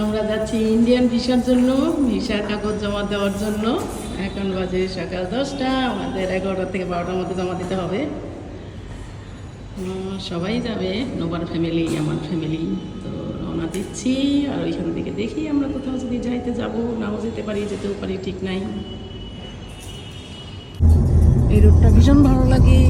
আমরা যাচ্ছি ইন্ডিয়ান ভিসার জন্য ভিসার কাগজ জমা দেওয়ার জন্য। এখন বাজে সকাল দশটা, আমাদের এগারোটা থেকে বারোটার মধ্যে জমা দিতে হবে। সবাই যাবে, নোবার ফ্যামিলি আমার ফ্যামিলি তো রওনা দিচ্ছি, আর ওইখান থেকে দেখি আমরা কোথাও যদি যাইতে যাব, নাও যেতে পারি, যেতেও পারি, ঠিক নাই। এই রোডটা ভীষণ ভালো লাগে।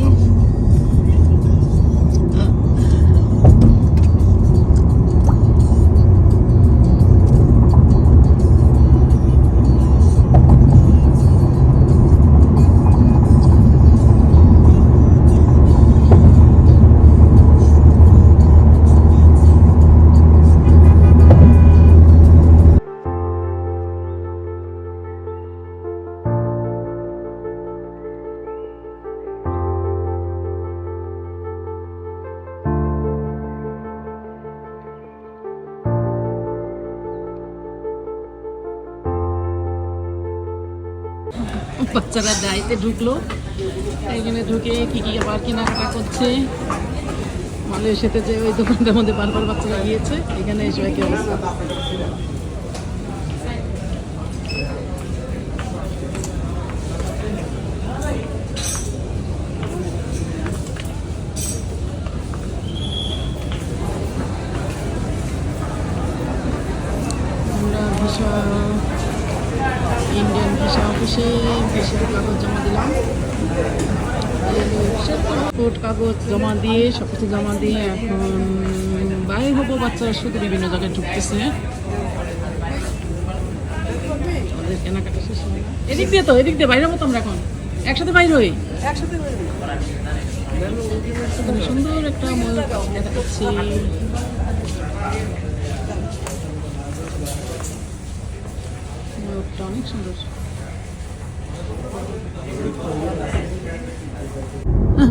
বাচ্চারা দায়িত্বে ঢুকলো। এখানে ঢুকে কি কি আবার কেনাকাটা করছে। মালয়েশিয়াতে যে ওই দোকানটার মধ্যে বারবার বাচ্চারা গিয়েছে, এখানে এসে অবস্থা আমরা ভিসা ইন্ডিয়ান অফিসে ভিসার কাগজ জমা দিলাম। কোর্ট কাগজ জমা দিয়ে সব কিছু জমা দিয়ে এখন বাইরে হব বাচ্চারা শুধু বিভিন্ন জায়গায় ঢুকতেছে। কেনাকাটা শেষ এদিক দিয়ে তো এদিক দিয়ে বাইরে হব তো আমরা এখন। একসাথে বাইরে হই। খুব সুন্দর একটা ময়ূর দেখা যাচ্ছে ময়ূরটা অনেক সুন্দর।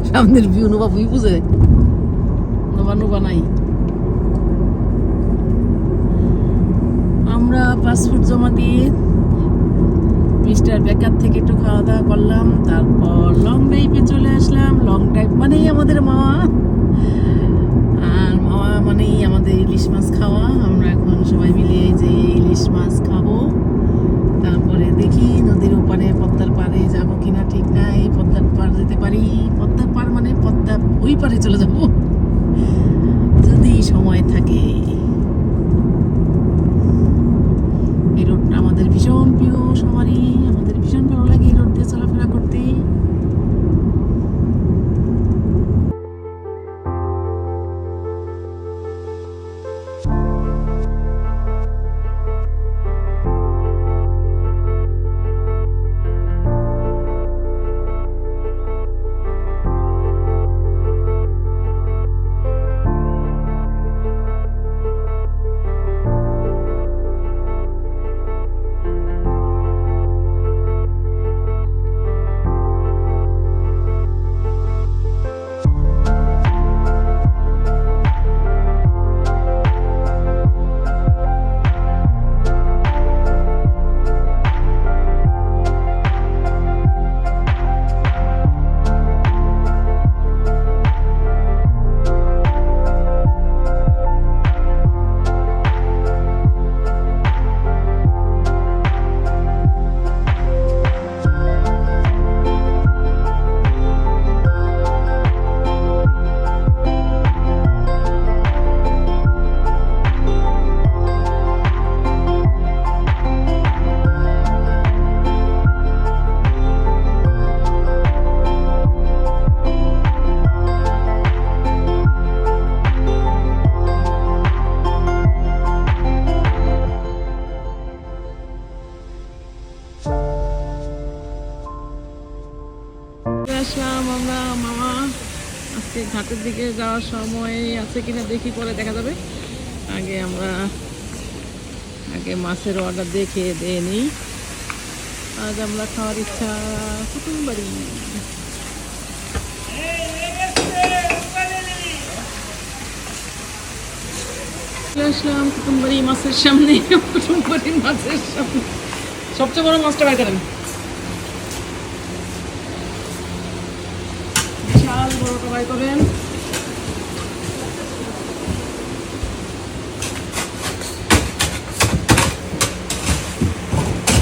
সামনের ভিউ নোবা ভিউ বুঝে নোবা নোবা নাই। আমরা পাসপোর্ট জমা দিয়ে মিস্টার বেকার থেকে একটু খাওয়া দাওয়া করলাম, তারপর লং ড্রাইভে চলে আসলাম। লং ড্রাইভ মানেই আমাদের মামা। আর মামা মানেই আমাদের ইলিশ মাছ খাওয়া। আমরা এখন সবাই মিলে যে ইলিশ মাছ খাব। তারপরে দেখি নদীর ওপারে পদ্মার পাড়ে যাব কিনা ঠিক নাই। পদ্মার পার যেতে পারি। পদ্মার পার মানে পদ্মা ওই পারে চলে যাব। যদি সময় থাকে। এই রোডটা আমাদের ভীষণ প্রিয় সবারই। আমাদের ভীষণ ভালো ঘাটের যাওয়ার সময় আছে কিনা দেখি, পরে দেখা যাবে। আগে আমরা আগে মাছের অর্ডার দেখে দিয়ে নিই। আজ আমরা খাওয়ার ইচ্ছা কুটুম বাড়ি। চলে আসলাম কুটুমবাড়ি মাছের সামনে কুটুমবাড়ি মাছের সামনে। সবচেয়ে বড় মাছটা বাই করেন বিশাল বড়টা বাই করেন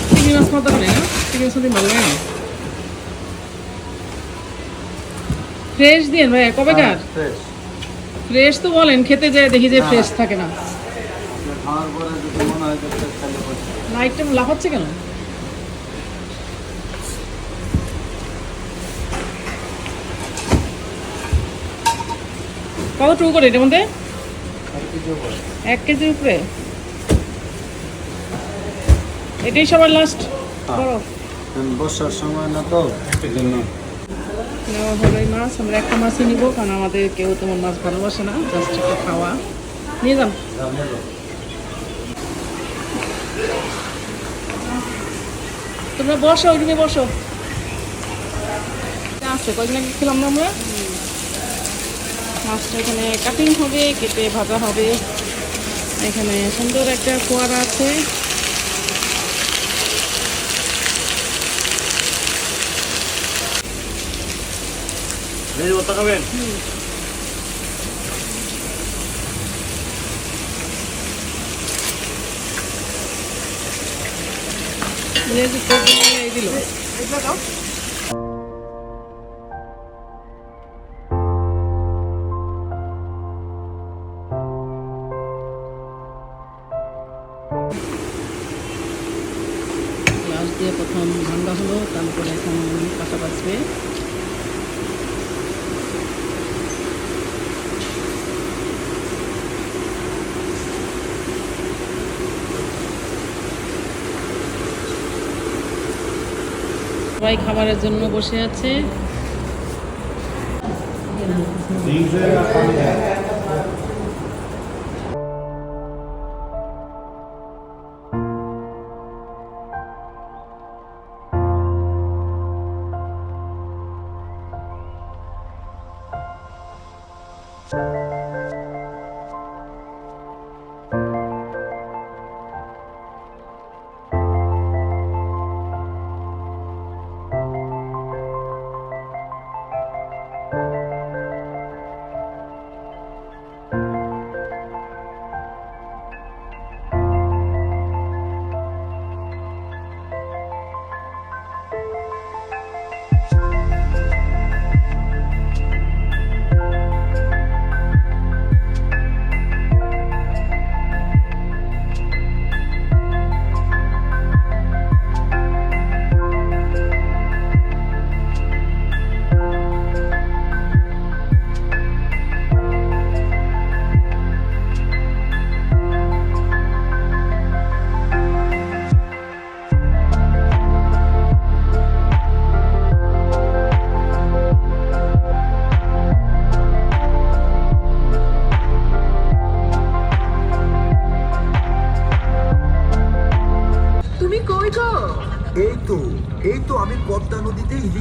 চিংড়ি মাছ খাওয়া দরকার নেই না চিংড়ি মাছ দিয়ে ভালো লাগে ফ্রেশ দিন ভাই কবেকার ফ্রেশ ফ্রেশ তো বলেন খেতে যায় দেখি যে ফ্রেশ থাকে না। হয় লাইটটা লাফাচ্ছে কেন? কত টুকু করে এটার মধ্যে? কিছু এক কেজির উপরে? এটাই সবার লাস্ট বড়। বর্ষার সময় মাছ, আমরা একটা মাছই কারণ আমাদের কেউ মাছ ভালোবাসে না খাওয়া। নিয়ে তোমরা খেলাম না আমরা? মাছটা এখানে কাটিং হবে, কেটে ভাজা হবে। এখানে সুন্দর একটা ফোয়ারা আছে। খাবেন যেহেতু প্রথমে এই দিল সবাই খাবারের জন্য বসে আছে।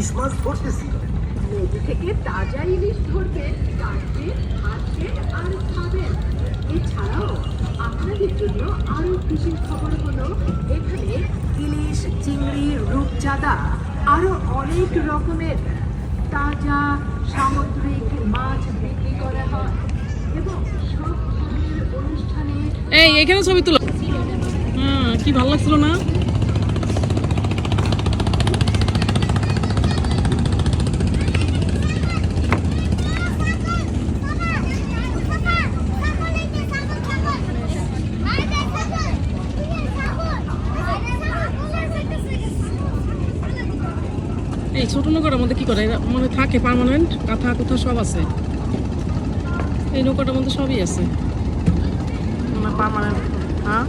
ইলিশ মাছ ধরতেছি নদী থেকে তাজা ইলিশ ধরবেন কাটবেন ভাজবেন আর খাবেন এছাড়াও আপনাদের জন্য আরও খুশির খবর হলো এখানে ইলিশ চিংড়ি রূপচাঁদা আরও অনেক রকমের তাজা সামুদ্রিক মাছ বিক্রি করা হয় এবং সব ধরনের অনুষ্ঠানে এই এখানে ছবি তুলো। হ্যাঁ কি ভালো লাগছিল না এই ছোট নৌকাটার মধ্যে কি করে মানে থাকে পার্মানেন্ট কাঁথা কোথা সব আছে। এই নৌকাটার মধ্যে সবই আছে। পার্মানেন্ট হ্যাঁ?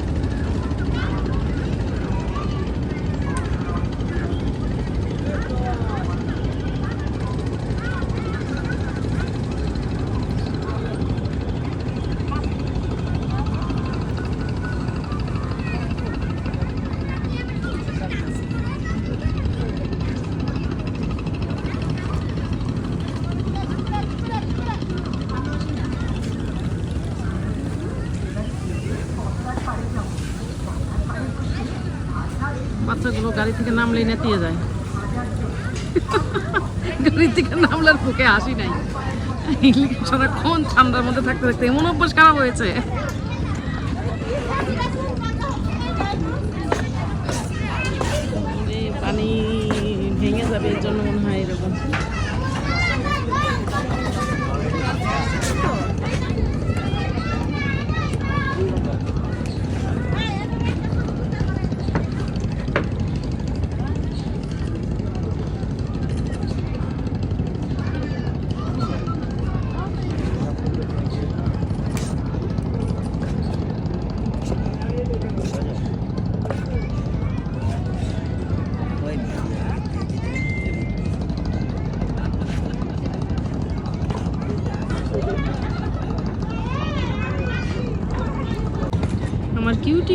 গাড়ি থেকে নামলেই নেতিয়ে যায়। গাড়ি থেকে নামলার বুকে হাসি নাই। সারাক্ষণ ঠান্ডার মধ্যে থাকতে থাকতে এমন অভ্যাস খারাপ হয়েছে। পানি ভেঙে যাবে এর জন্য মনে হয় এরকম।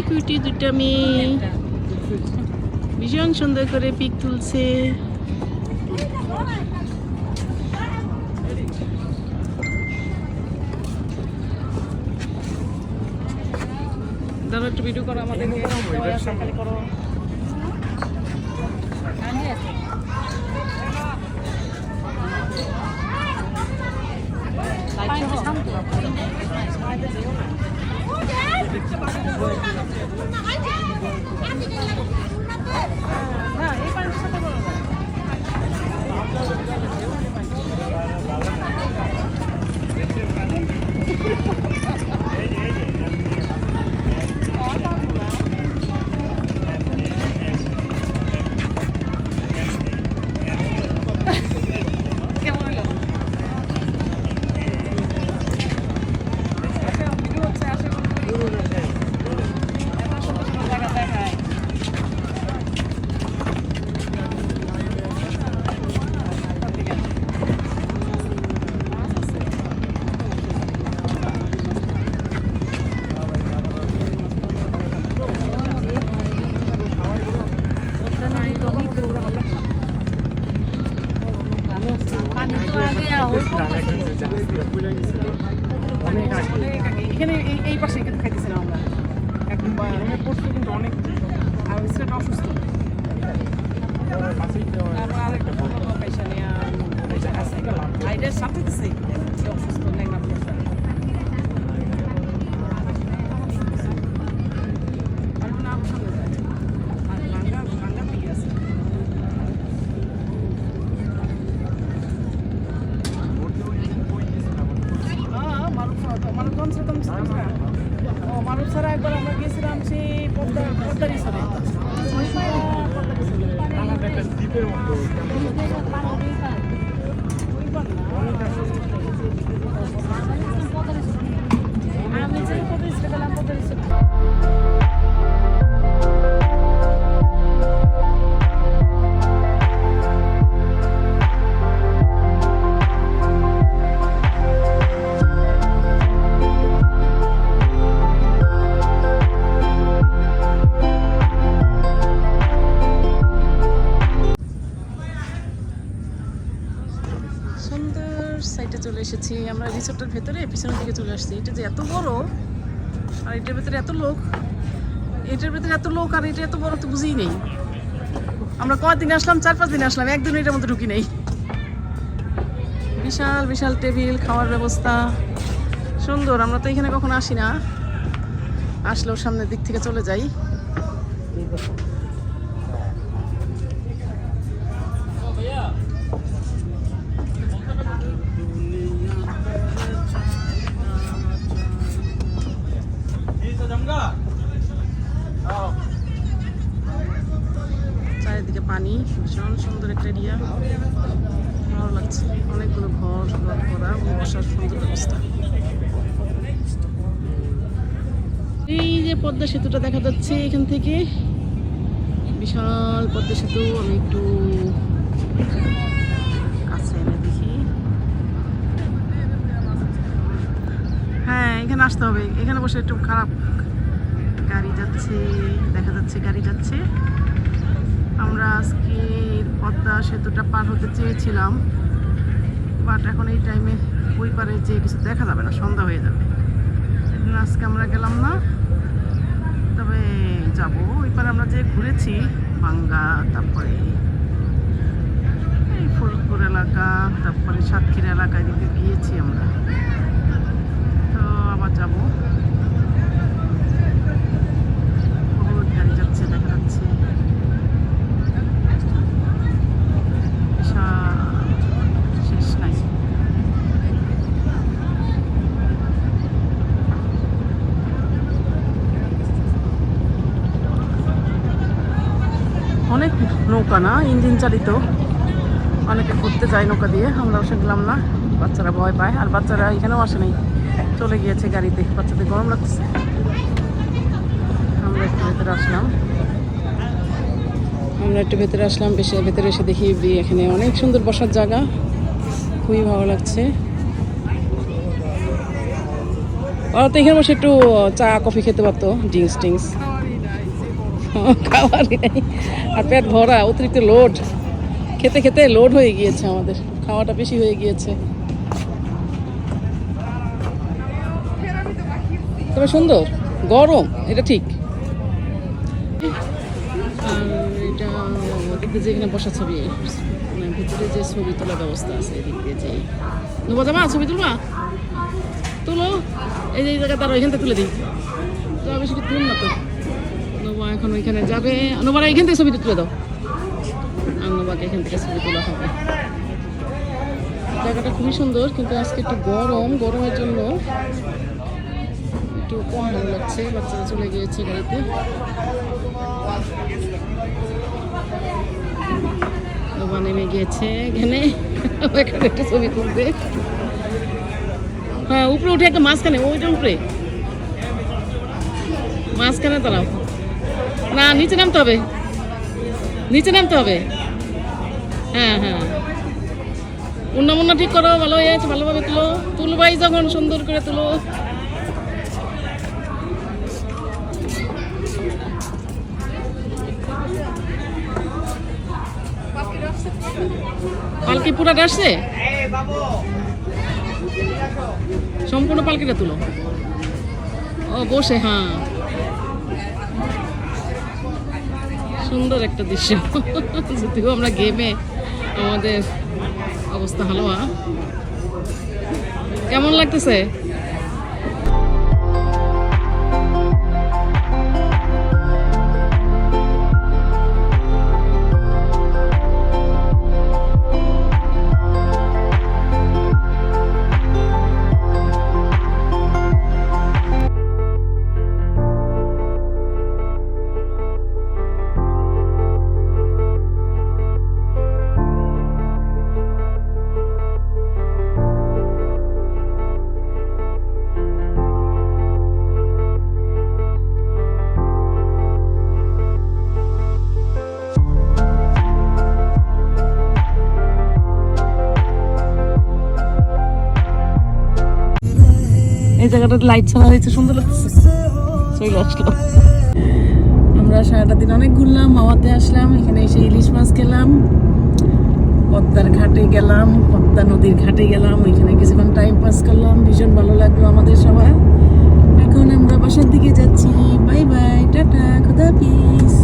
কিউটি দুটা মেয়ে। ভীষণ সুন্দর করে পিক তুলছে। দাদা একটু ভিডিও করো আমাদের করো। 뭐. সাইডে চলে এসেছি, আমরা রিসোর্টের ভেতরে, পিছনের দিকে চলে আসছি। এটা যে এত বড়, আর এটার ভেতরে এত লোক, এটার ভেতরে এত লোক আর এটা এত বড় তো বুঝিই নেই। আমরা কদিন আসলাম? চার, পাঁচ দিন আসলাম একদিন এটার মধ্যে ঢুকি নেই। বিশাল বিশাল টেবিল, খাওয়ার ব্যবস্থা। সুন্দর, আমরা তো এখানে কখনো আসি না। আসলেও সামনের দিক থেকে চলে যাই। চারিদিকে পানি ভীষণ সুন্দর একটা এরিয়া। ভালো লাগছে। অনেকগুলো ঘর ঘর করা, বসার সুন্দর ব্যবস্থা। এই যে পদ্মা সেতুটা দেখা যাচ্ছে এখান থেকে। বিশাল পদ্মা সেতু, আমি একটু কাছে এনে দেখি। হ্যাঁ এখানে আসতে হবে। এখানে বসে একটু খারাপ। গাড়ি যাচ্ছে, দেখা যাচ্ছে গাড়ি যাচ্ছে। আমরা আজকে পদ্মা সেতুটা পার হতে চেয়েছিলাম বাট এখন এই টাইমে ওই পারে যে কিছু দেখা যাবে না, সন্ধ্যা হয়ে যাবে। আজকে আমরা গেলাম না, তবে যাব। ওই পারে আমরা যে ঘুরেছি, বাঙ্গা, তারপরে এই ফুলপুর এলাকা, তারপরে সাতক্ষীরা এলাকায় দিকে গিয়েছি আমরা। তো আবার যাব বহুত গাড়ি যাচ্ছে দেখা যাচ্ছে বিশাল শেষ নাই অনেক নৌকা না, ইঞ্জিন চালিত। অনেকে ঘুরতে যায় নৌকা দিয়ে, আমরাও গেলাম না। বাচ্চারা ভয় পায়, আর বাচ্চারা এখানেও আসে নাই। চলে গিয়েছে গাড়িতে, বাচ্চাদের গরম লাগছে। আমরা একটু ভেতরে আসলাম। আমরা একটু ভেতরে আসলাম বেশি ভেতরে এসে দেখি এখানে অনেক সুন্দর বসার জায়গা। খুবই ভালো লাগছে। তো এখানে বসে একটু চা, কফি খেতে পারতো, ড্রিঙ্কস, টিঙ্কস। নেই। আর পেট ভরা, অতিরিক্ত লোড খেতে খেতে লোড হয়ে গিয়েছে আমাদের। খাওয়াটা বেশি হয়ে গিয়েছে। তবে সুন্দর, গরম, এটা ঠিক। এটা ছবি মানে ভিতরে যে ছবি তোলার ব্যবস্থা আছে এদিক দিয়ে যে ছবি তুলো। এই যে জায়গা তারা ওইখান থেকে তুলে দিই। তো বেশি তুল না তো। নোবা এখন ওইখানে যাবে। নোবারা এখান থেকে ছবিটা তুলে দাও। আর এখান থেকে ছবি তোলা হবে। জায়গাটা খুবই সুন্দর, কিন্তু আজকে একটু গরম। গরমের জন্য একটু কম ভালো লাগছে। বাচ্চারা চলে গিয়েছে গাড়িতে নোবা নেমে গিয়েছে এখানে। এখানে একটু ছবি তুলবে। হ্যাঁ উপরে উঠে একটা মাঝখানে ওইটার উপরে। মাঝখানে দাঁড়াও। না, নিচে নামতে হবে। নিচে নামতে হবে। হ্যাঁ হ্যাঁ। উন্না মুন্না ঠিক করো, ভালো হয়ে আছে ভালোভাবে তুলো। তুলবাই যখন সুন্দর করে তুলো। পালকি পুরাটা আসছে? সম্পূর্ণ পালকিটা তুলো। ও, বসে হ্যাঁ। সুন্দর একটা দৃশ্য। যদিও আমরা গেমে আমাদের অবস্থা হালোয়া কেমন লাগতেছে? এই জায়গাটাতে লাইট ছাড়া হয়েছে, সুন্দর লাগছে চলে আসলো আমরা সারাটা দিন অনেক ঘুরলাম, মাওয়াতে আসলাম, এখানে এসে ইলিশ মাছ খেলাম, পদ্মার ঘাটে গেলাম, পদ্মা নদীর ঘাটে গেলাম ওইখানে কিছুক্ষণ টাইম পাস করলাম, ভীষণ ভালো লাগল আমাদের সবার। এখন আমরা বাসার দিকে যাচ্ছি। বাই বাই টাটা, খুদা পিস